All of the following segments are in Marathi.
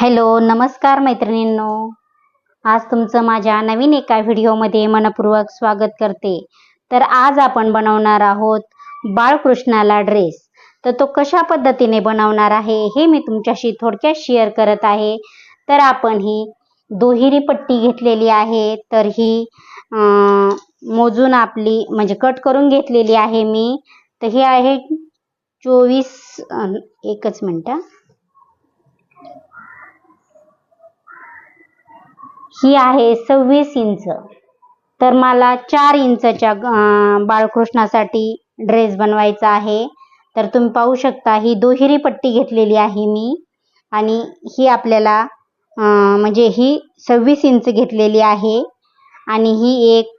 हॅलो नमस्कार मैत्रिणींनो. आज तुमचं माझ्या नवीन एका व्हिडिओमध्ये मनपूर्वक स्वागत करते. तर आज आपण बनवणार आहोत बाळकृष्णाला ड्रेस तर तो कशा पद्धतीने बनवणार आहे हे मी तुमच्याशी थोडक्यात शेअर करत आहे. तर आपण ही दुहेरी पट्टी घेतलेली आहे. तर ही मोजून आपली म्हणजे कट करून घेतलेली आहे मी. तर ही आहे चोवीस एकच मिनटं. ही आहे सव्वीस इंच. तर मला चार इंचच्या बाळकृष्णासाठी ड्रेस बनवायचा आहे. तर तुम्ही पाहू शकता ही दुहेरी पट्टी घेतलेली आहे मी. आणि ही आपल्याला म्हणजे ही सव्वीस इंच घेतलेली आहे. आणि ही एक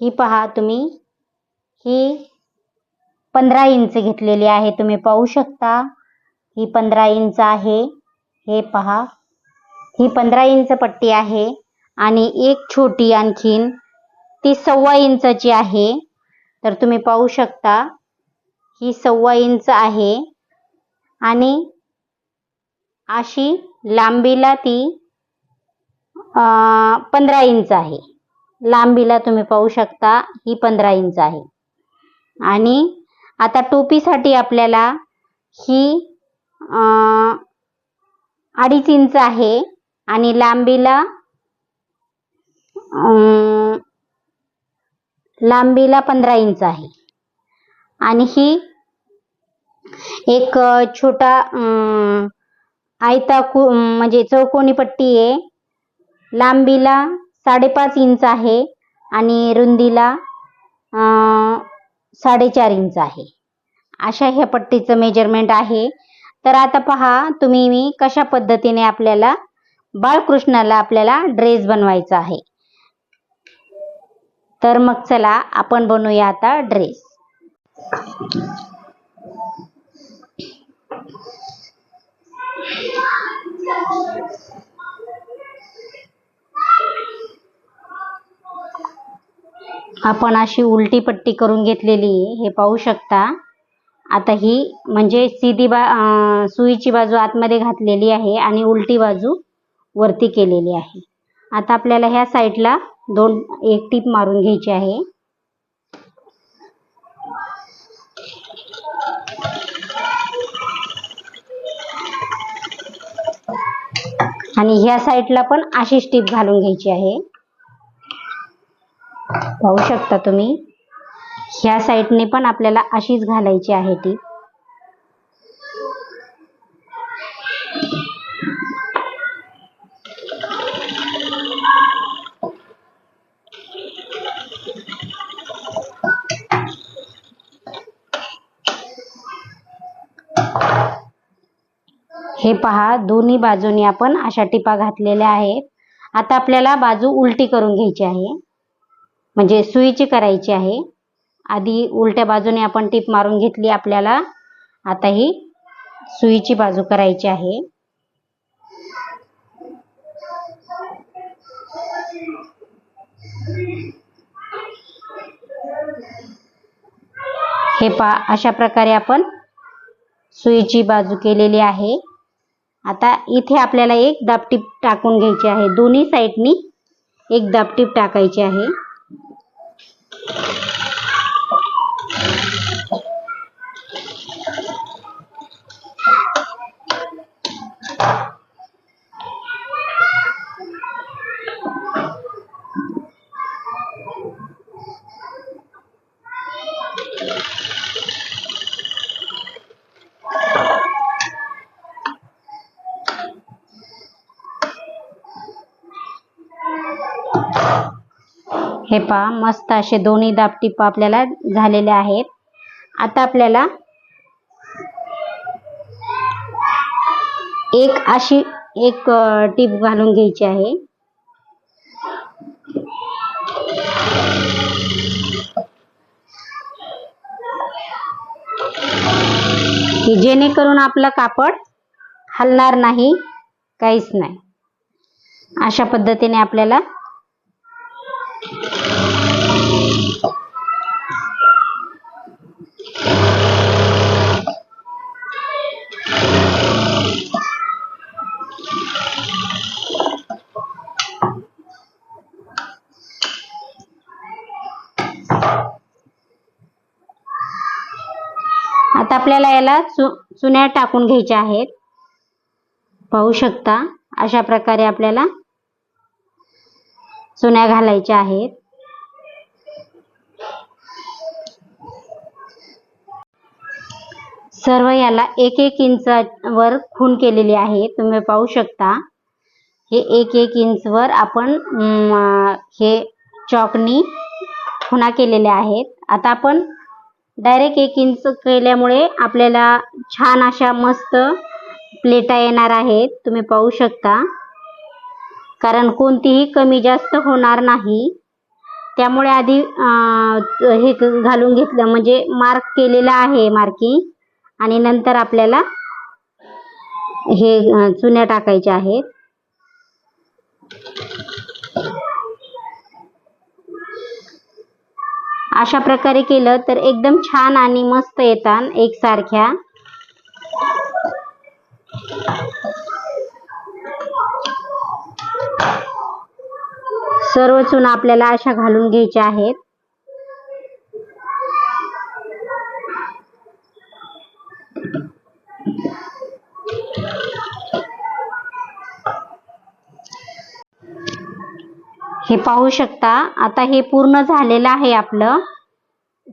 ही पहा तुम्ही. ही पंधरा इंच घेतलेली आहे. तुम्ही पाहू शकता ही पंधरा इंच आहे. हे पहा. ही पंधरा इंच पट्टी आहे आणि एक छोटी आणखीन ती सव्वा इंचची आहे. तर तुम्ही पाहू शकता ही सव्वा इंच आहे आणि अशी लांबीला ती पंधरा इंच आहे. लांबीला तुम्ही पाहू शकता ही पंधरा इंच आहे. आणि आता टोपीसाठी आपल्याला ही अडीच इंच आहे. आणि लांबीला लांबीला पंधरा इंच आहे. आणि ही एक छोटा आयता म्हणजे चौकोनी पट्टी आहे. लांबीला साडेपाच इंच आहे आणि रुंदीला साडेचार इंच आहे. अशा ह्या पट्टीचं मेजरमेंट आहे. तर आता पहा तुम्ही मी कशा पद्धतीने आपल्याला बाळकृष्णाला आपल्याला ड्रेस बनवायचा आहे. तर मग चला आपण बनवूया आता ड्रेस आपण अशी उलटी पट्टी करून घेतलेली आहे हे पाहू शकता. आता ही म्हणजे सीधी बा सुईची बाजू आतमध्ये घातलेली आहे आणि उलटी बाजू वरती केलेली आहे. आता आपल्याला ह्या साईडला दोन एक टीप मारून घ्यायची आहे. आणि ह्या साईडला पण अशीच टीप घालून घ्यायची आहे. पाहू शकता तुम्ही? ह्या साईडने पण आपल्याला अशीच घालायची आहे टीप. हे पहा दोन्ही बाजूनी आपण अशा टिपा घातलेल्या आहेत. आता आपल्याला बाजू उलटी करून घ्यायची आहे. म्हणजे सुईची करायची आहे. आधी उलट्या बाजूने आपण टीप मारून घेतली आपल्याला आता ही सुईची बाजू करायची आहे. हे पा अशा प्रकारे आपण सुईची बाजू केलेली आहे. आता इथे आपल्याला एक दापटीप टाकून घ्यायची आहे. दोन्ही साईडनी एक दापटीप टाकायची आहे. हे पहा मस्त असे दोन्ही दापटीप आपल्याला झालेले आहेत. आता आपल्याला एक अशी एक टीप घालून घ्यायची आहे. की जेणेकरून आपलं कापड हलणार नाही काहीच नाही. अशा पद्धतीने आपल्याला आपल्याला याला चु चुन्या टाकून घ्यायच्या आहेत. पाहू शकता अशा प्रकारे आपल्याला चुन्या घालायच्या आहेत. सर्व याला एक एक इंचावर खून केलेली आहे तुम्ही पाहू शकता हे एक एक इंचवर आपण हे चॉकनी खुणा केलेल्या आहेत. आता आपण डायरेक्ट एक इंच केल्यामुळे आपल्याला छान अशा मस्त प्लेटा येणार आहेत. तुम्ही पाहू शकता. कारण कोणतीही कमी जास्त होणार नाही. त्यामुळे आधी हे घालून घेतलं. म्हणजे मार्क केलेला आहे मार्किंग आणि नंतर आपल्याला हे चुन्या टाकायच्या आहेत. अशा प्रकारे केलं तर एकदम छान आणि मस्त येतात एकसारख्या. सर्व चुना आपल्याला अशा घालून घ्यायच्या आहेत. हे पाहू शकता. आता हे पूर्ण झालेलं आहे आपलं.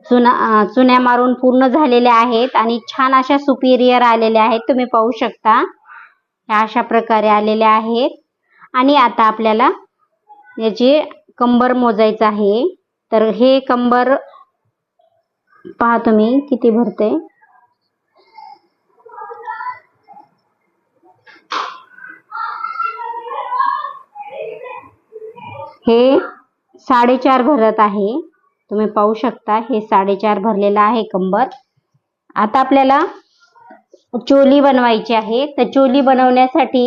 चुना चुन्या मारून पूर्ण झालेल्या आहेत आणि छान अशा सुपिरियर आलेल्या आहेत. तुम्ही पाहू शकता. ह्या अशा प्रकारे आलेल्या आहेत. आणि आता आपल्याला याचे कंबर मोजायचं आहे. तर हे कंबर पहा तुम्ही किती भरते. हे साडेचार भरत आहे. तुम्ही पाहू शकता हे साडेचार भरलेलं आहे कंबर. आता आपल्याला चोली बनवायची आहे. तर चोली बनवण्यासाठी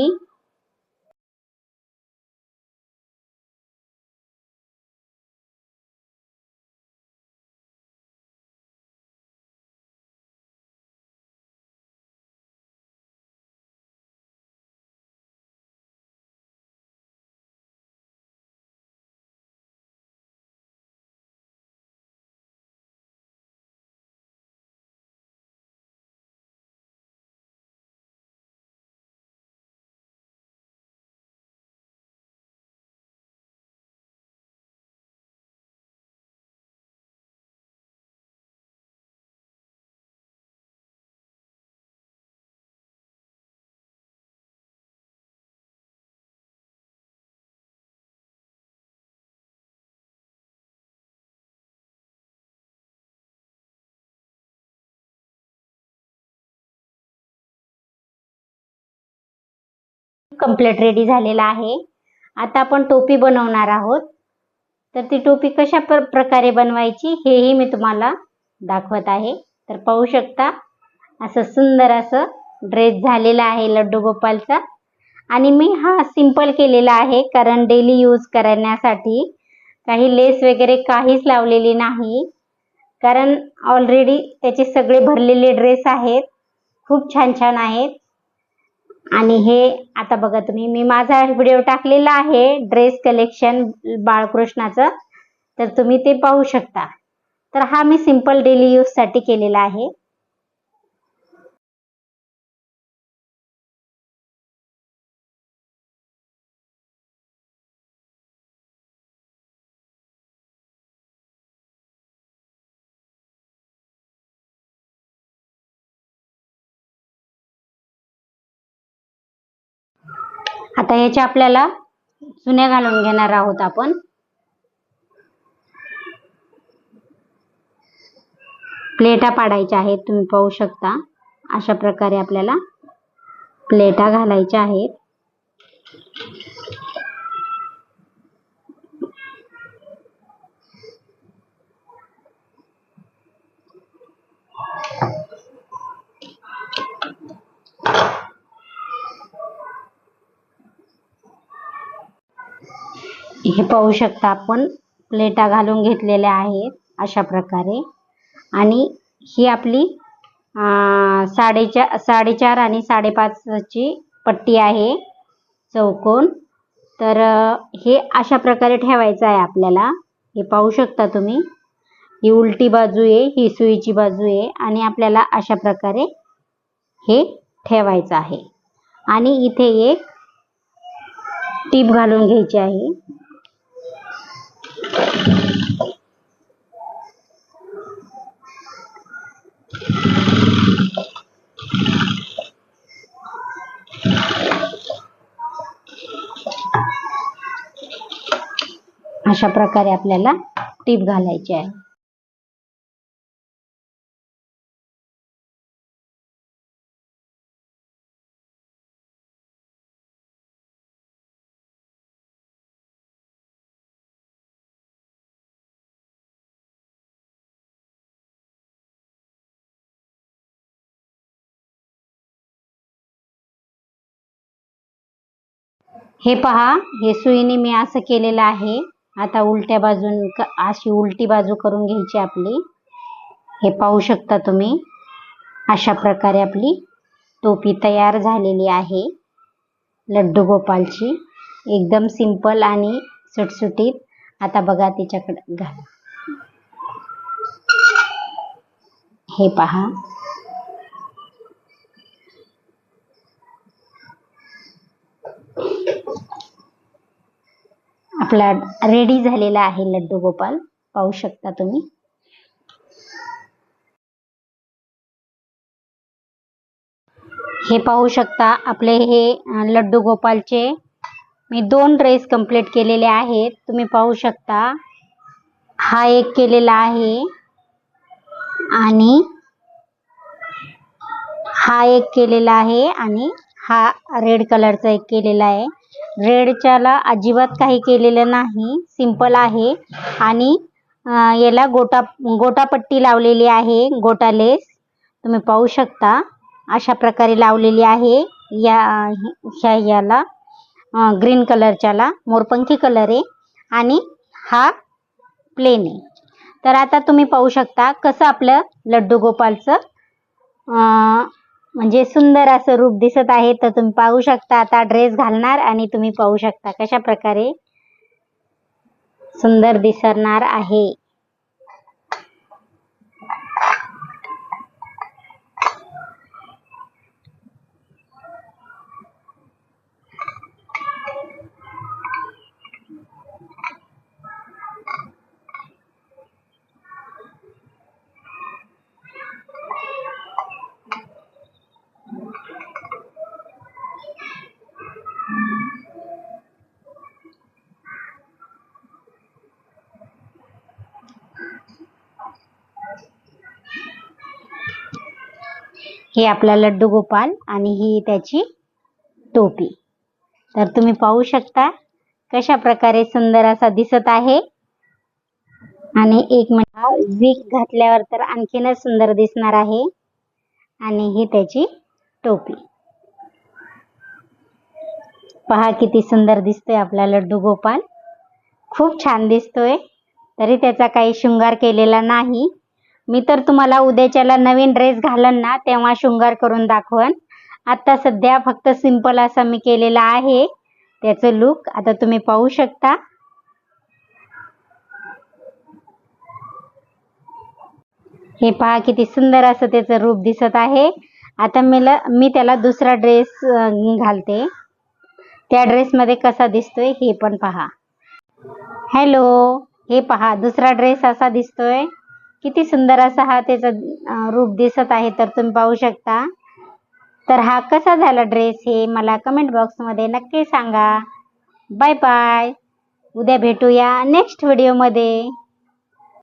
कंप्लीट रेडी झालेला आहे. आता आपण टोपी बनवणार आहोत. तर ती टोपी कशा प्र प्रकारे बनवायची हेही मी तुम्हाला दाखवत आहे. तर पाहू शकता असं सुंदर असं ड्रेस झालेला आहे लड्डू गोपालचा. आणि मी हा सिंपल केलेला आहे कारण डेली यूज करण्यासाठी काही लेस वगैरे काहीच लावलेली नाही. कारण ऑलरेडी त्याचे सगळे भरलेले ड्रेस आहेत. खूप छान छान आहेत. आणि हे आता बघा तुम्ही मी माझा व्हिडिओ टाकलेला आहे ड्रेस कलेक्शन बाळकृष्णाचं. तर तुम्ही ते पाहू शकता. तर हा मी सिंपल डेली यूजसाठी केलेला आहे. आता याच्या आपल्याला चुन्या घालून घेणार आहोत आपण. प्लेटा पाडायच्या आहेत तुम्ही पाहू शकता. अशा प्रकारे आपल्याला प्लेटा घालायच्या आहेत. हे पाहू शकता आपण. प्लेटा घालून घेतलेल्या आहेत अशा प्रकारे. आणि ही आपली साडेचार साडेचार आणि साडेपाचची पट्टी आहे चौकोन. तर हे अशा प्रकारे ठेवायचं आहे आपल्याला. हे पाहू शकता तुम्ही. ही उलटी बाजू आहे ही सुईची बाजू आहे. आणि आपल्याला अशा प्रकारे हे ठेवायचं आहे. आणि इथे एक टीप घालून घ्यायची आहे. अशा प्रकारे आपल्याला टीप घालायची आहे. हे पहा हे सुईने मी असं केलेलं आहे. आता उलट्या बाजून क- अशी उलटी बाजू करून घ्यायची आपली. हे पाहू शकता तुम्ही. अशा प्रकारे आपली टोपी तयार झालेली आहे. लड्डू गोपालची. एकदम सिंपल आणि सुटसुटीत. आता बघा तिच्याकडे. घाला. हे पहा. आपला रेडी झालेला आहे लड्डू गोपाल. पाहू शकता तुम्ही. हे पाहू शकता आपले हे लड्डू गोपालचे. मी दोन ड्रेस कंप्लीट केलेले आहेत. तुम्ही पाहू शकता. हा एक केलेला आहे. आणि हा एक केलेला आहे आणि हा रेड कलरचा एक केलेला आहे. रेडच्याला अजिबात काही केलेलं नाही. सिंपल आहे. आणि याला गोटा गोटापट्टी लावलेली आहे. गोटा लेस तुम्ही पाहू शकता. अशा प्रकारे लावलेली आहे. या ह्या याला ग्रीन कलरच्याला. मोरपंखी कलर आहे. आणि हा प्लेन आहे. तर आता तुम्ही पाहू शकता कसं आपलं लड्डू गोपालचं म्हणजे सुंदर असं रूप दिसत आहे तर तुम्ही पाहू शकता आता ड्रेस घालणार आणि तुम्ही पाहू शकता कशा प्रकारे सुंदर दिसणार आहे. हे आपला लड्डू गोपाल आणि ही त्याची टोपी. तर तुम्ही पाहू शकता कशा प्रकारे सुंदर असा दिसत आहे. आणि एक म्हणा वीक घातल्यावर तर आणखीनच सुंदर दिसणार आहे. आणि ही त्याची टोपी. पहा किती सुंदर दिसतोय आपला लड्डू गोपाल. खूप छान दिसतोय. तरी त्याचा काही शृंगार केलेला नाही. मी तर तुम्हाला उद्याच्याला नवीन ड्रेस घालन ना तेव्हा शृंगार करून दाखवन. आता सध्या फक्त सिंपल असा मी केलेला आहे. त्याचं लुक आता तुम्ही पाहू शकता. हे पहा किती सुंदर असं त्याचं रूप दिसत आहे. आता मीला मी त्याला दुसरा ड्रेस घालते. त्या ड्रेसमध्ये कसा दिसतोय हे पण पहा. हॅलो हे पहा दुसरा ड्रेस असा दिसतोय. किती सुंदर असा हा त्याचा रूप दिसत आहे तर तुम्ही पाहू शकता. तर हा कसा झाला ड्रेस हे मला कमेंट बॉक्समध्ये नक्की सांगा. बाय बाय उद्या भेटूया नेक्स्ट व्हिडिओमध्ये